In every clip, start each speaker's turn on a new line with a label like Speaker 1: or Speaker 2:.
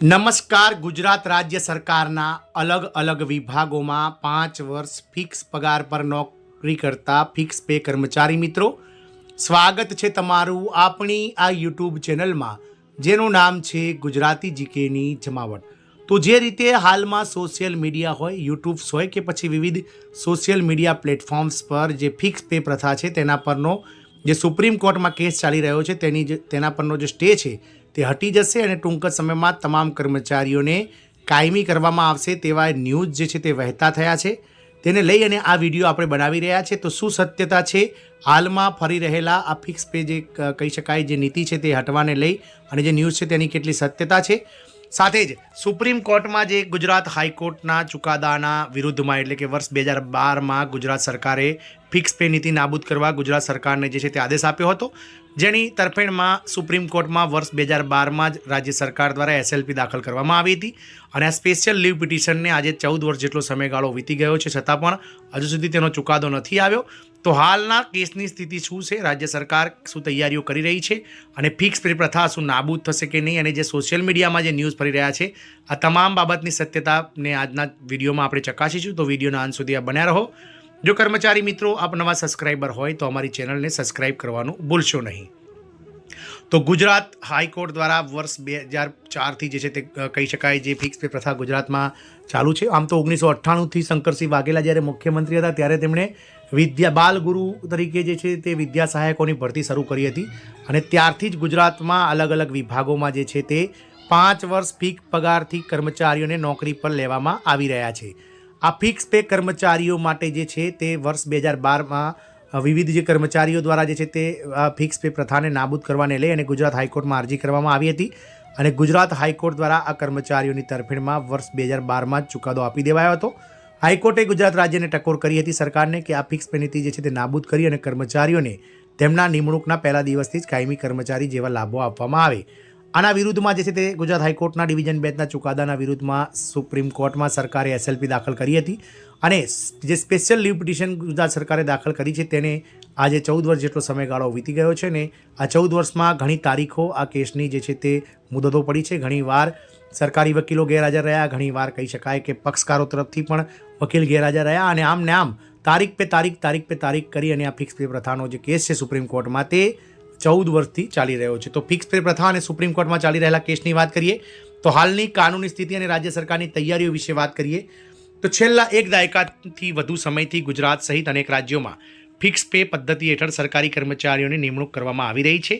Speaker 1: નમસ્કાર, ગુજરાત રાજ્ય સરકારના અલગ અલગ વિભાગોમાં પાંચ વર્ષ ફિક્સ પગાર પર નોકરી કરતા ફિક્સ પે કર્મચારી મિત્રો, સ્વાગત છે તમારું આપણી આ યુટ્યુબ ચેનલમાં, જેનું નામ છે ગુજરાતી જીકેની જમાવટ. તો જે રીતે હાલમાં સોશિયલ મીડિયા હોય, યુટ્યુબ્સ હોય કે પછી વિવિધ સોશિયલ મીડિયા પ્લેટફોર્મ્સ પર જે ફિક્સ પે પ્રથા છે, તેના પરનો જે સુપ્રીમ કોર્ટમાં કેસ ચાલી રહ્યો છે, તેની જે, તેના પરનો જે સ્ટે છે તે હટી જશે અને ટૂંક સમયમાં તમામ કર્મચારીઓને કાયમી કરવામાં આવશે તેવા ન્યૂઝ જે છે તે વહેતા થયા છે. તેને લઈ અને આ વીડિયો આપણે બનાવી રહ્યા છે. તો શું સત્યતા છે? હાલમાં ફરી રહેલા આ ફિક્સ પે જે કહી શકાય, જે નીતિ છે તે હટવાને લઈ અને જે ન્યૂઝ છે તેની કેટલી સત્યતા છે? સાથે જ સુપ્રીમ કોર્ટમાં જે ગુજરાત હાઈકોર્ટના ચુકાદાના વિરુદ્ધમાં, એટલે કે વર્ષ બે હજાર બારમાં ગુજરાત સરકારે ફિક્સ પે નીતિ નાબૂદ કરવા ગુજરાત સરકારને જે છે તે આદેશ આપ્યો હતો. જેની તરફેણમાં સુપ્રીમ કોર્ટમાં વર્ષ બે હજાર બારમાં જ રાજ્ય સરકાર દ્વારા એસએલપી દાખલ કરવામાં આવી હતી અને આ સ્પેશિયલ લીવ પિટિશનને આજે ચૌદ વર્ષ જેટલો સમયગાળો વીતી ગયો છે. છતાં પણ હજુ સુધી તેનો ચુકાદો નથી આવ્યો. તો હાલના કેસની સ્થિતિ શું છે? રાજ્ય સરકાર શું તૈયારીઓ કરી રહી છે? અને ફિક્સ પે પ્રથા શું નાબૂદ થશે કે નહીં? અને જે સોશિયલ મીડિયામાં જે ન્યૂઝ ફરી રહ્યા છે, આ તમામ બાબતની સત્યતાને આજના વિડીયોમાં આપણે ચકાસીશું. તો વિડીયોના અંત સુધી આ બન્યા રહો. જો કર્મચારી મિત્રો, આપ નવા સબસ્ક્રાઈબર હોય તો અમારી ચેનલને સબસ્ક્રાઈબ કરવાનું ભૂલશો નહીં. તો ગુજરાત હાઈકોર્ટ દ્વારા વર્ષ બે હજાર ચારથી જે છે તે કહી શકાય જે ફિક્સ પે પ્રથા ગુજરાતમાં ચાલુ છે. આમ તો ઓગણીસો અઠ્ઠાણુંથી શંકરસિંહ વાઘેલા જ્યારે મુખ્યમંત્રી હતા, ત્યારે તેમણે વિદ્યા બાલગુરુ તરીકે જે છે તે વિદ્યા સહાયકોની ભરતી શરૂ કરી હતી અને ત્યારથી જ ગુજરાતમાં અલગ અલગ વિભાગોમાં જે છે તે પાંચ વર્ષ ફિક પગારથી કર્મચારીઓને નોકરી પર લેવામાં આવી રહ્યા છે. આ ફિક્સ પે કર્મચારીઓ માટે જે છે તે વર્ષ બે હજાર બારમાં વિવિધ જે કર્મચારીઓ દ્વારા જે છે તે ફિક્સ પે પ્રથાને નાબૂદ કરવાને લઈ અને ગુજરાત હાઈકોર્ટમાં અરજી કરવામાં આવી હતી અને ગુજરાત હાઈકોર્ટ દ્વારા આ કર્મચારીઓની તરફેણમાં વર્ષ બે હજાર બારમાં જ ચુકાદો આપી દેવાયો હતો. હાઈકોર્ટે ગુજરાત રાજ્યને ટકોર કરી હતી સરકારને કે આ ફિક્સ પે નીતિ જે છે તે નાબૂદ કરી અને કર્મચારીઓને તેમના નિમણૂકના પહેલા દિવસથી જ કાયમી કર્મચારી જેવા લાભો આપવામાં આવે. આના વિરુદ્ધમાં જે છે તે ગુજરાત હાઈકોર્ટના ડિવિઝન બેચના ચુકાદાના વિરુદ્ધમાં સુપ્રીમ કોર્ટમાં સરકારે એસએલપી દાખલ કરી હતી અને જે સ્પેશિયલ લીવ પિટિશન ગુજરાત સરકારે દાખલ કરી છે તેને આજે ચૌદ વર્ષ જેટલો સમયગાળો વીતી ગયો છે ને આ ચૌદ વર્ષમાં ઘણી તારીખો આ કેસની જે છે તે મુદતો પડી છે. ઘણીવાર સરકારી વકીલો ગેરહાજર રહ્યા, ઘણીવાર કહી શકાય કે પક્ષકારો તરફથી પણ વકીલ ગેરહાજર રહ્યા અને આમ ને આમ તારીખ પે તારીખ તારીખ પે તારીખ કરી અને આ ફિક્સ પે પ્રથાનો જે કેસ છે સુપ્રીમ કોર્ટમાં તે ચૌદ વર્ષથી ચાલી રહ્યો છે. તો ફિક્સ પે પ્રથા અને સુપ્રીમ કોર્ટમાં ચાલી રહેલા કેસની વાત કરીએ તો હાલની કાનૂની સ્થિતિ અને રાજ્ય સરકારની તૈયારીઓ વિશે વાત કરીએ તો છેલ્લા એક દાયકાથી વધુ સમયથી ગુજરાત સહિત અનેક રાજ્યોમાં ફિક્સ પે પદ્ધતિ હેઠળ સરકારી કર્મચારીઓની નિમણૂક કરવામાં આવી રહી છે.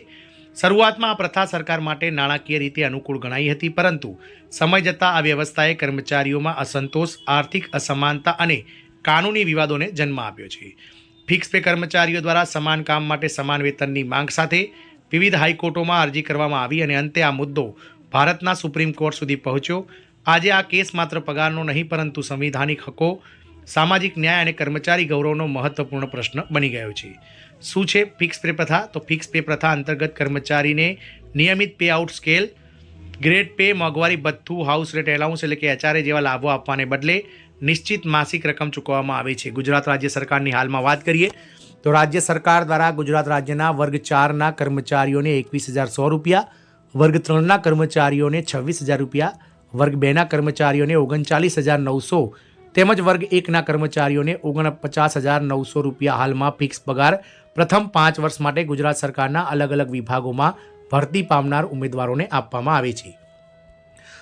Speaker 1: શરૂઆતમાં આ પ્રથા સરકાર માટે નાણાકીય રીતે અનુકૂળ ગણાઈ હતી, પરંતુ સમય જતાં આ વ્યવસ્થાએ કર્મચારીઓમાં અસંતોષ, આર્થિક અસમાનતા અને કાનૂની વિવાદોને જન્મ આપ્યો છે. ફિક્સ પે કર્મચારીઓ દ્વારા સમાન કામ માટે સમાન વેતનની માંગ સાથે વિવિધ હાઈકોર્ટોમાં અરજી કરવામાં આવી અને અંતે આ મુદ્દો ભારતના સુપ્રીમ કોર્ટ સુધી પહોંચ્યો. આજે આ કેસ માત્ર પગારનો નહીં, પરંતુ સંવિધાનિક હકો સામાજિક ન્યાય અને કર્મચારી ગૌરવનો મહત્વપૂર્ણ પ્રશ્ન બની ગયો છે. શું છે ફિક્સ પે પ્રથા? તો ફિક્સ પે પ્રથા અંતર્ગત કર્મચારીને નિયમિત pay out scale grade pay મોંઘવારી ભથ્થું હાઉસ રેટ એલાઉન્સ એટલે કે એચઆરએ જેવા લાભો આપવાને બદલે નિશ્ચિત માસિક રકમ ચૂકવવામાં આવે છે. ગુજરાત રાજ્ય સરકારની હાલમાં વાત કરીએ, તો રાજ્ય સરકાર દ્વારા ગુજરાત રાજ્યના વર્ગ ચારના કર્મચારીઓને એકવીસ હજાર સો રૂપિયા, વર્ગ ત્રણના કર્મચારીઓને છવ્વીસ હજાર રૂપિયા, વર્ગ બેના કર્મચારીઓને ઓગણચાલીસ હજાર નવસો તેમજ વર્ગ એકના કર્મચારીઓને ઓગણપચાસ હજાર નવસો રૂપિયા હાલમાં ફિક્સ પગાર પ્રથમ પાંચ વર્ષ માટે ગુજરાત સરકારના અલગ અલગ વિભાગોમાં ભરતી પામનાર ઉમેદવારોને આપવામાં આવે છે.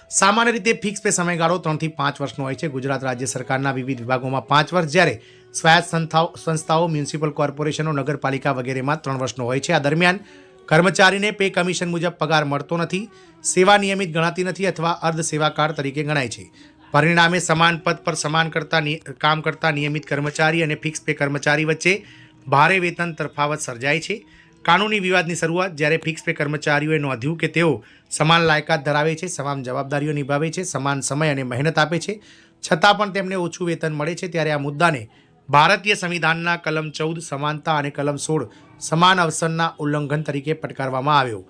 Speaker 1: સામાન્ય રીતે ફિક્સ પે સમયગાળો ત્રણથી પાંચ વર્ષનો હોય છે. ગુજરાત રાજ્ય સરકારના વિવિધ વિભાગોમાં પાંચ વર્ષ જ્યારે સ્વાયત્ત સંસ્થાઓ સંસ્થાઓ, મ્યુનિસિપલ કોર્પોરેશનો, નગરપાલિકા વગેરેમાં ત્રણ વર્ષનો હોય છે. આ દરમિયાન કર્મચારીને પે કમિશન મુજબ પગાર મળતો નથી, સેવા નિયમિત ગણાતી નથી અથવા અર્ધ સેવાકાર તરીકે ગણાય છે. પરિણામે સમાન પદ પર સમાન કરતા કામ કરતા નિયમિત કર્મચારી અને ફિક્સ પે કર્મચારી વચ્ચે ભારે વેતન તફાવત સર્જાય છે. કાનૂની વિવાદની શરૂઆત જ્યારે ફિક્સ પે કર્મચારીઓએ નોંધ્યું કે તેઓ સમાન લાયકાત ધરાવે છે, સમાન જવાબદારીઓ નિભાવે છે, સમાન સમય અને મહેનત આપે છે. છતાં પણ તેમને ઓછું વેતન મળે છે ત્યારે આ મુદ્દાને ભારતીય સંવિધાનના કલમ ચૌદ, સમાનતા અને કલમ સોળ, સમાન અવસરના ઉલ્લંઘન તરીકે પડકારવામાં આવ્યો.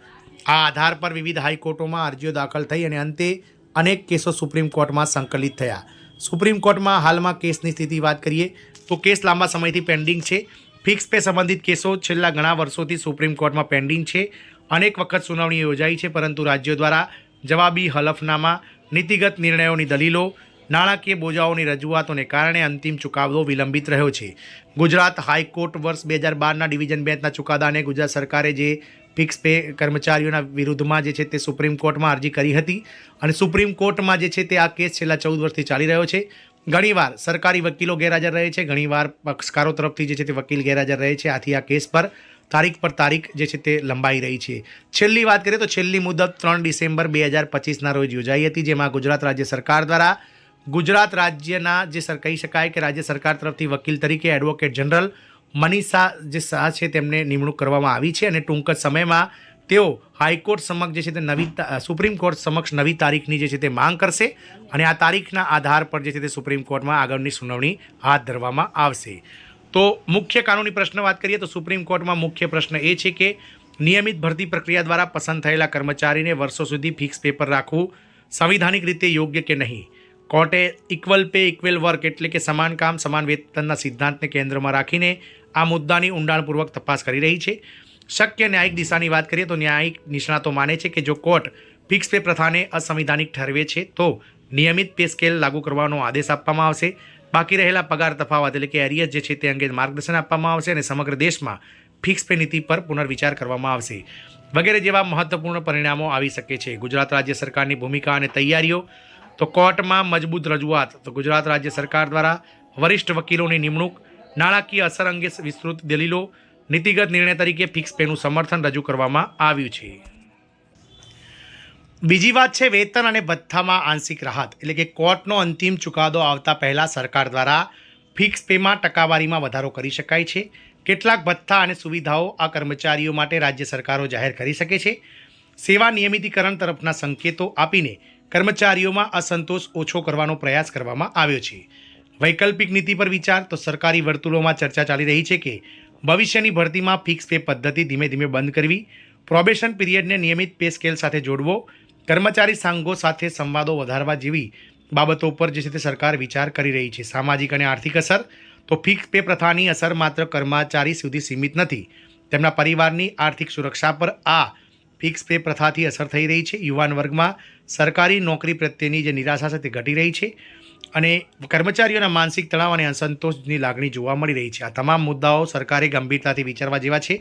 Speaker 1: આ આધાર પર વિવિધ હાઈકોર્ટોમાં અરજીઓ દાખલ થઈ અને અંતે અનેક કેસો સુપ્રીમ કોર્ટમાં સંકલિત થયા. સુપ્રીમ કોર્ટમાં હાલમાં કેસની સ્થિતિ વાત કરીએ, તો કેસ લાંબા સમયથી પેન્ડિંગ છે. ફિક્સ પે સંબંધિત કેસો છેલ્લા ઘણા વર્ષોથી સુપ્રીમ કોર્ટમાં પેન્ડિંગ છે. અનેક વખત સુનાવણી યોજાઈ છે, પરંતુ રાજ્યો દ્વારા જવાબી હલફનામા, નીતિગત નિર્ણયોની દલીલો, નાણાકીય બોજાઓની રજૂઆતોને કારણે અંતિમ ચુકાદો વિલંબિત રહ્યો છે. ગુજરાત હાઈકોર્ટ વર્ષ બે હજાર બારના ડિવિઝન બેન્ચના ચુકાદાને ગુજરાત સરકારે જે ફિક્સ પે કર્મચારીઓના વિરુદ્ધમાં જે છે તે સુપ્રીમ કોર્ટમાં અરજી કરી હતી અને સુપ્રીમ કોર્ટમાં જે છે તે આ કેસ છેલ્લા ચૌદ વર્ષથી ચાલી રહ્યો છે. ઘણીવાર સરકારી વકીલો ગેરહાજર રહે છે, ઘણીવાર પક્ષકારો તરફથી જે છે તે વકીલ ગેરહાજર રહે છે આથી આ કેસ પર તારીખ પર તારીખ જે છે તે લંબાઈ રહી છે. છેલ્લી વાત કરીએ તો છેલ્લી મુદત ત્રણ ડિસેમ્બર બે હજાર પચીસના રોજ યોજાઈ હતી, જેમાં ગુજરાત રાજ્ય સરકાર દ્વારા ગુજરાત રાજ્યના જે કહી શકાય કે રાજ્ય સરકાર તરફથી વકીલ તરીકે એડવોકેટ જનરલ મનીષા જે શાહ છે તેમને નિમણૂક કરવામાં આવી છે અને ટૂંક જ સમયમાં તેઓ હાઈકોર્ટ સમક્ષ જે છે તે નવી સુપ્રીમ કોર્ટ સમક્ષ નવી તારીખની જે છે તે માંગ કરશે અને આ તારીખના આધાર પર જે છે તે સુપ્રીમ કોર્ટમાં આગળની સુનાવણી હાથ ધરવામાં આવશે. તો મુખ્ય કાનૂની પ્રશ્ન વાત કરીએ તો સુપ્રીમ કોર્ટમાં મુખ્ય પ્રશ્ન એ છે કે નિયમિત ભરતી પ્રક્રિયા દ્વારા પસંદ થયેલા કર્મચારીને વર્ષો સુધી ફિક્સ પેપર રાખવું સંવિધાનિક રીતે યોગ્ય કે નહીં? કોર્ટે ઇક્વલ પે ઇક્વલ વર્ક એટલે કે સમાન કામ, સમાન વેતનના સિદ્ધાંતને કેન્દ્રમાં રાખીને આ મુદ્દાની ઊંડાણપૂર્વક તપાસ કરી રહી છે. શક્ય ન્યાયિક દિશાની વાત કરીએ તો ન્યાયિક નિષ્ણાતો માને છે કે જો કોર્ટ ફિક્સ પે પ્રથાને અસંવિધાનિક ઠરવે છે તો નિયમિત પે સ્કેલ લાગુ કરવાનો આદેશ આપવામાં આવશે. બાકી રહેલા પગાર, તફાવત એટલે કે એરિયસ જે છે તે અંગે માર્ગદર્શન આપવામાં આવશે અને સમગ્ર દેશમાં ફિક્સ પે નીતિ પર પુનર્વિચાર કરવામાં આવશે. વગેરે જેવા મહત્વપૂર્ણ પરિણામો આવી શકે છે. ગુજરાત રાજ્ય સરકારની ભૂમિકા અને તૈયારીઓ. તો કોર્ટમાં મજબૂત રજૂઆત. તો ગુજરાત રાજ્ય સરકાર દ્વારા વરિષ્ઠ વકીલોની નિમણૂક નાણાકીય અસર અંગે વિસ્તૃત દલીલો નીતિગત નિર્ણય તરીકે ફિક્સ પેનું સમર્થન રજૂ કરવામાં આવ્યું છે. બીજી વાત છે, વેતન અને ભથ્થામાં આંશિક રાહત, એટલે કે કોર્ટનો અંતિમ ચુકાદો આવતા પહેલાં સરકાર દ્વારા ફિક્સ પેમાં ટકાવારીમાં વધારો કરી શકાય છે. કેટલાક ભથ્થા અને સુવિધાઓ આ કર્મચારીઓ માટે રાજ્ય સરકારો જાહેર કરી શકે છે. સેવા નિયમિતીકરણ તરફના સંકેતો આપીને કર્મચારીઓમાં અસંતોષ ઓછો કરવાનો પ્રયાસ કરવામાં આવ્યો છે. વૈકલ્પિક નીતિ પર વિચાર તો સરકારી વર્તુળોમાં ચર્ચા ચાલી રહી છે કે ભવિષ્યની ભરતીમાં ફિક્સ પે પદ્ધતિ ધીમે ધીમે બંધ કરવી પ્રોબેશન પીરિયડને નિયમિત પે સ્કેલ સાથે જોડવો, કર્મચારી સંઘો સાથે સંવાદો વધારવા જેવી બાબતો પર જે છે તે સરકાર વિચાર કરી રહી છે. સામાજિક અને આર્થિક અસર તો ફિક્સ પે પ્રથાની અસર માત્ર કર્મચારી સુધી સીમિત નથી. તેમના પરિવારની આર્થિક સુરક્ષા પર આ ફિક્સ પે પ્રથાથી અસર થઈ રહી છે. યુવાન વર્ગમાં સરકારી નોકરી પ્રત્યેની જે નિરાશા છે તે ઘટી રહી છે. અને કર્મચારીઓના માનસિક તણાવ અને અસંતોષની લાગણી જોવા મળી રહી છે. આ તમામ મુદ્દાઓ સરકારે ગંભીરતાથી વિચારવા જેવા છે.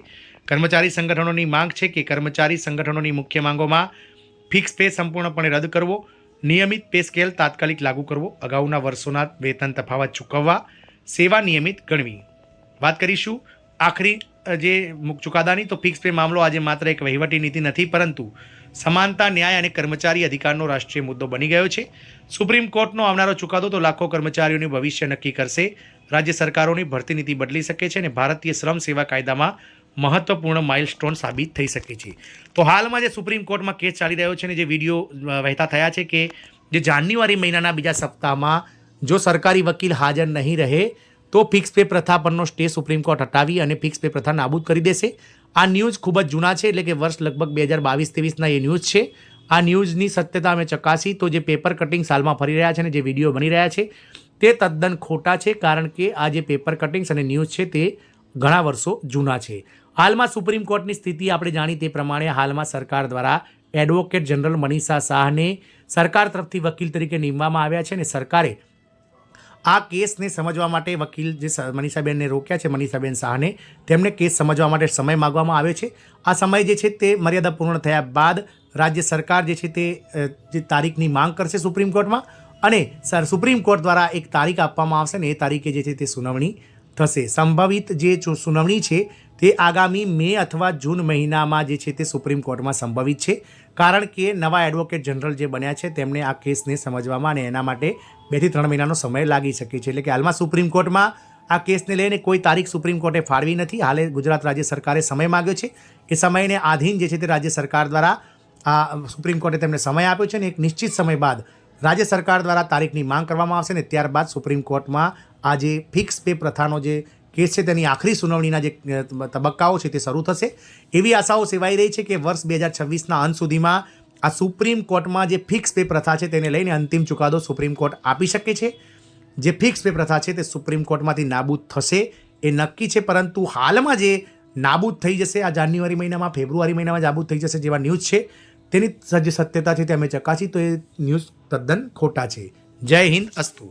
Speaker 1: કર્મચારી સંગઠનોની માંગ છે કે કર્મચારી સંગઠનોની મુખ્ય માંગોમાં ફિક્સ પે સંપૂર્ણપણે રદ કરવો, નિયમિત પે સ્કેલ તાત્કાલિક લાગુ કરવો, અગાઉના વર્ષોના વેતન તફાવત ચૂકવવા, સેવા નિયમિત ગણવી. વાત કરીશું આખરી જે ચુકાદાની, તો ફિક્સ પે મામલો આજે માત્ર એક વહીવટી નીતિ નથી, પરંતુ સમાનતા, ન્યાય અને કર્મચારી અધિકારનો રાષ્ટ્રીય મુદ્દો બની ગયો છે. સુપ્રીમ કોર્ટનો આવનારો ચુકાદો તો લાખો કર્મચારીઓનું ભવિષ્ય નક્કી કરશે. રાજ્ય સરકારોની ભરતી નીતિ બદલી શકે છે અને ભારતીય શ્રમ સેવા કાયદામાં મહત્વપૂર્ણ માઇલસ્ટોન સાબિત થઈ શકે છે. તો હાલમાં જે સુપ્રીમ કોર્ટમાં કેસ ચાલી રહ્યો છે અને જે વીડિયો વહેતા થયા છે કે જે જાન્યુઆરી મહિનાના બીજા સપ્તાહમાં જો સરકારી વકીલ હાજર નહીં રહે, તો ફિક્સ પે પ્રથા પરનો સ્ટે સુપ્રીમ કોર્ટ હટાવી અને ફિક્સ પે પ્રથા નાબૂદ કરી દેશે. આ ન્યૂઝ ખૂબ જ જૂના છે એટલે કે વર્ષ લગભગ બે હજાર બાવીસ ત્રેવીસના એ ન્યૂઝ છે. આ ન્યૂઝની સત્યતા અમે ચકાસી તો જે પેપર કટિંગ સાલમાં ફરી રહ્યા છે અને જે વીડિયો બની રહ્યા છે, તે તદ્દન ખોટા છે કારણ કે આ જે પેપર કટિંગ્સ અને ન્યૂઝ છે તે ઘણા વર્ષો જૂના છે. હાલમાં સુપ્રીમ કોર્ટની સ્થિતિ આપણે જાણી તે પ્રમાણે હાલમાં સરકાર દ્વારા એડવોકેટ જનરલ મનીષા શાહને સરકાર તરફથી વકીલ તરીકે નીમવામાં આવ્યા છે અને સરકારે આ કેસને સમજવા માટે વકીલ જે મનીષાબેનને રોક્યા છે, મનીષાબેન શાહને, તેમને કેસ સમજવા માટે સમય માગવામાં આવ્યો છે. આ સમય જે છે તે મર્યાદા પૂર્ણ થયા બાદ રાજ્ય સરકાર જે છે તે જે તારીખની માંગ કરશે સુપ્રીમ કોર્ટમાં અને સર, સુપ્રીમ કોર્ટ દ્વારા એક તારીખ આપવામાં આવશે ને એ તારીખે જે છે તે સુનાવણી થશે. સંભવિત જે સુનાવણી છે તે આગામી મે અથવા જૂન મહિનામાં જે છે તે સુપ્રીમ કોર્ટમાં સંભવિત છે. કારણ કે નવા એડવોકેટ જનરલ જે બન્યા છે, તેમને આ કેસને સમજવામાં અને એના માટે બેથી ત્રણ મહિનાનો સમય લાગી શકે છે. એટલે કે હાલમાં સુપ્રીમ કોર્ટમાં આ કેસને લઈને કોઈ તારીખ સુપ્રીમ કોર્ટે ફાળવી નથી. હાલે ગુજરાત રાજ્ય સરકારે સમય માગ્યો છે. એ સમયને આધીન જે છે તે રાજ્ય સરકાર દ્વારા આ સુપ્રીમ કોર્ટે તેમને સમય આપ્યો છે અને એક નિશ્ચિત સમય બાદ રાજ્ય સરકાર દ્વારા તારીખની માંગ કરવામાં આવશે ને ત્યારબાદ સુપ્રીમ કોર્ટમાં આ જે ફિક્સ પે પ્રથાનો જે કેસ છે, તેની આખરી સુનાવણીના જે તબક્કાઓ છે તે શરૂ થશે. એવી આશાઓ સેવાઈ રહી છે કે વર્ષ બે હજાર છવ્વીસના અંત સુધીમાં આ સુપ્રીમ કોર્ટમાં જે ફિક્સ પે પ્રથા છે તેને લઈને અંતિમ ચુકાદો સુપ્રીમ કોર્ટ આપી શકે છે. જે ફિક્સ પે પ્રથા છે તે સુપ્રીમ કોર્ટમાંથી નાબૂદ થશે એ નક્કી છે, પરંતુ હાલમાં જે નાબૂદ થઈ જશે, આ જાન્યુઆરી મહિનામાં, ફેબ્રુઆરી મહિનામાં નાબૂદ થઈ જશે જેવા ન્યૂઝ છે, તેની જે સત્યતા છે તે અમે ચકાસી તો એ ન્યૂઝ તદ્દન ખોટા છે. જય હિન્દ, અસ્તુ.